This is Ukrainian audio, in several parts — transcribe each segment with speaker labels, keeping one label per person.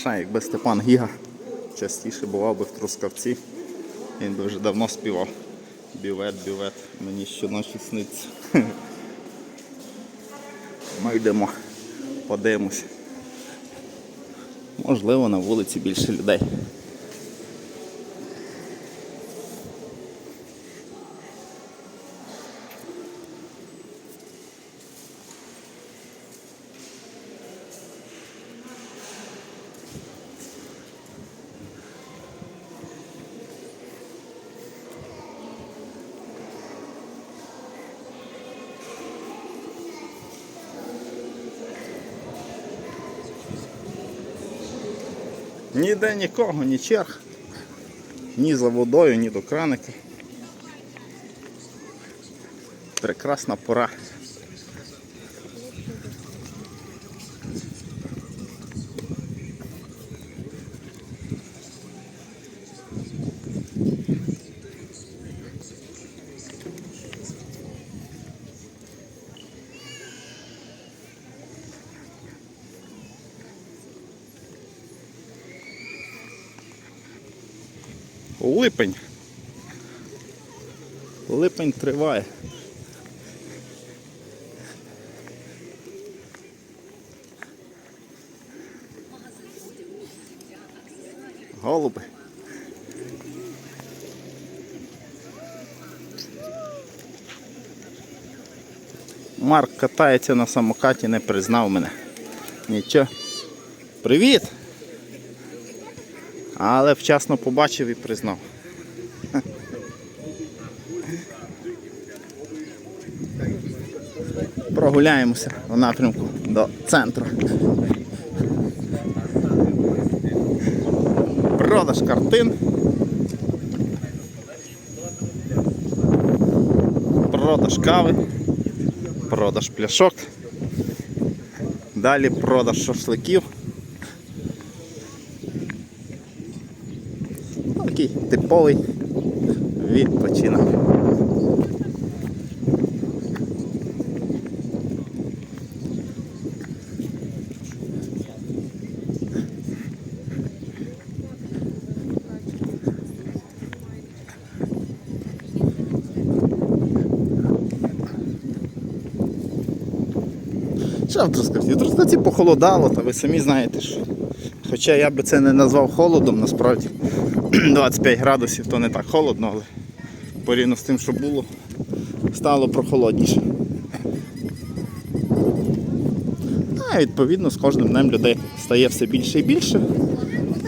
Speaker 1: Ще якби Степан Гіга частіше бував би в Трускавці, він би вже давно співав. Бювет, бювет, мені щоночі сниться. Ми йдемо, подивимось. Можливо, на вулиці більше людей. Ніде нікого, ні черг, ні за водою, ні до краника. Прекрасна пора. Липень. Липень триває. Голуби. Марк катається на самокаті, не признав мене. Нічого. Привіт! Але вчасно побачив і признав. Прогуляємося в напрямку до центру. Продаж картин. Продаж кави. Продаж пляшок. Далі продаж шашликів. Ну, Такий типовий відпочинок. Що в Трускавці? В похолодало, та ви самі знаєте, що. Хоча я би це не назвав холодом, насправді 25 градусів то не так холодно, але порівняно з тим, що було, стало прохолодніше. А відповідно з кожним днем людей стає все більше і більше.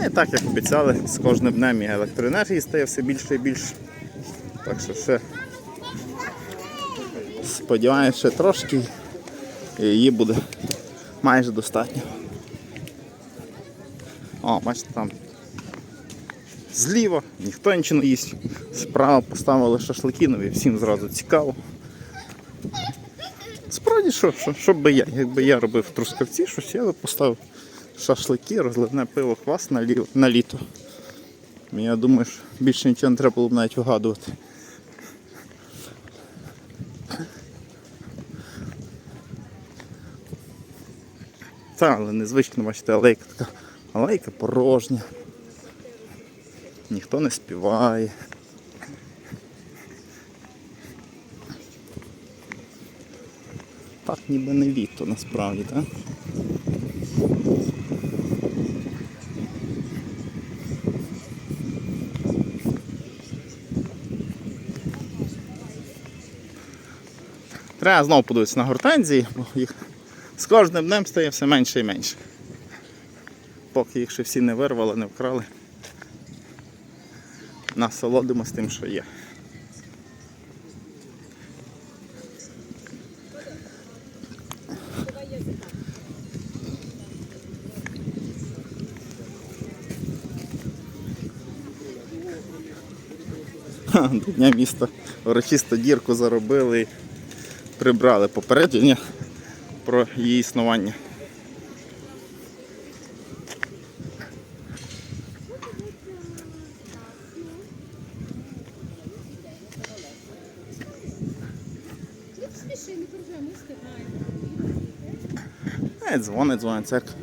Speaker 1: І так як обіцяли, з кожним днем і електроенергії стає все більше і більше. Так що ще сподіваюся, ще трошки її буде майже достатньо. О, бачите, там зліва ніхто нічого не їсть. Справа поставили шашлики нові, всім зразу цікаво. Справді, що, що, що б я, якби я робив Трускавці, щось я би поставив шашлики, розливне пиво, квас на літо. Я думаю, що більше нічого не треба було б навіть вигадувати. Та, але незвично, бачите, алейка така. Алейка порожня. Ніхто не співає. Так ніби не літо насправді, так? Треба знову подивитися на гортензії, бо їх з кожним днем стає все менше і менше. Поки їх ще всі не вирвали, не вкрали. Насолодимо з тим, що є. До Дня міста урочисто дірку заробили і прибрали попередження про її існування. Е, дзвонить, дзвонить церква.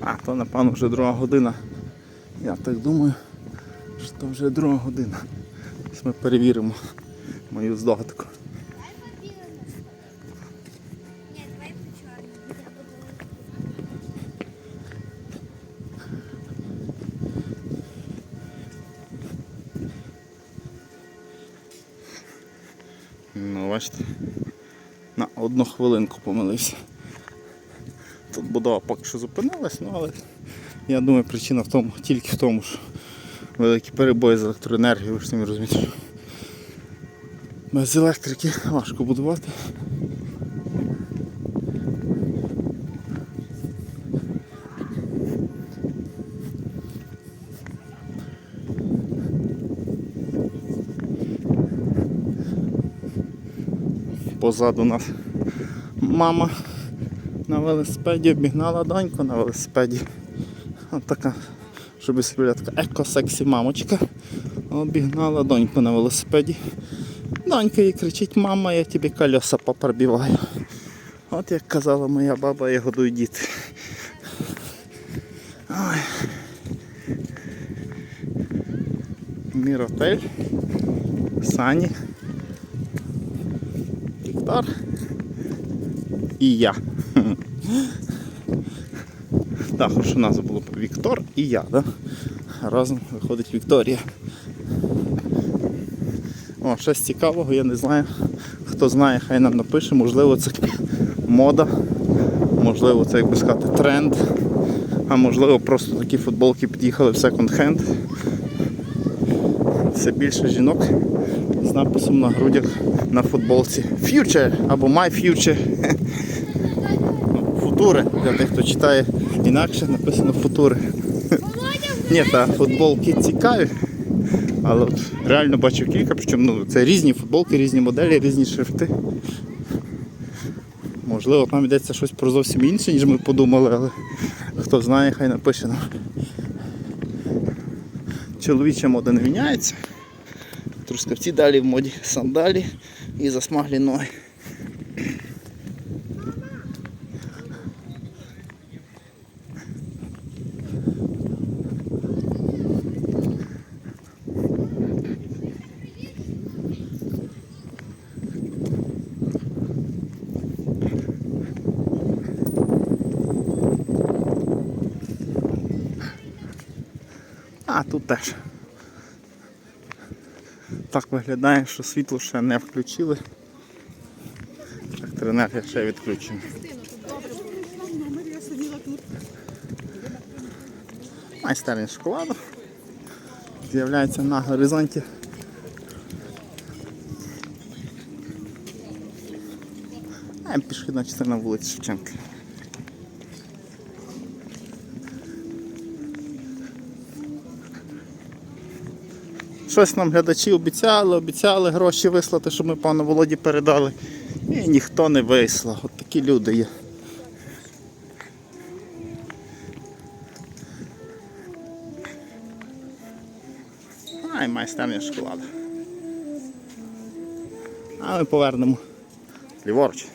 Speaker 1: А, то напевно вже друга година. Я так думаю, що то вже друга година. Ми перевіримо мою
Speaker 2: чорному.
Speaker 1: Ну, бачите, на одну хвилинку помилився. Тут будова поки що зупинилась, ну але я думаю, причина в тому, тільки в тому, що великі перебої з електроенергією, ви ж самі розумієте. що Без електрики важко будувати. Позаду нас мама на велосипеді обігнала доньку на велосипеді. От така, щоб собі така еко-сексі мамочка. Обігнала доньку на велосипеді. Донька їй кричить, мама, я тобі колеса попробиваю. От як казала моя баба, я годую діти. Ой. Міротель. Сані. Віктор. І я. Так, що назва було Віктор і я, да? Разом виходить Вікторія. О, щось цікавого, я не знаю. Хто знає, хай нам напише, можливо, це мода, можливо, це як би сказати тренд, а можливо просто такі футболки під'їхали в секонд-хенд. Все більше жінок з написом на грудях на футболці Future або My Future. Ну, Футури, для тих, хто читає інакше, написано футури. Ні, та футболки цікаві. Але от реально бачив кілька, причому ну, це різні футболки, різні моделі, різні шрифти. Можливо, там йдеться щось про зовсім інше, ніж ми подумали, але хто знає, хай напише нам. Чоловіча мода не міняється. Трускавці далі в моді сандалі і засмаглі ноги. А тут теж. Так виглядає, що світло ще не включили. Електроенергія ще відключена. Майстерня шоколаду. З'являється на горизонті. А пішохідна частина вулиці Шевченка. Щось нам глядачі обіцяли, обіцяли гроші вислати, щоб ми пану Володі передали. І ніхто не вислав. От такі люди є. Ай, має стемня шоколада. А ми повернемо ліворуч.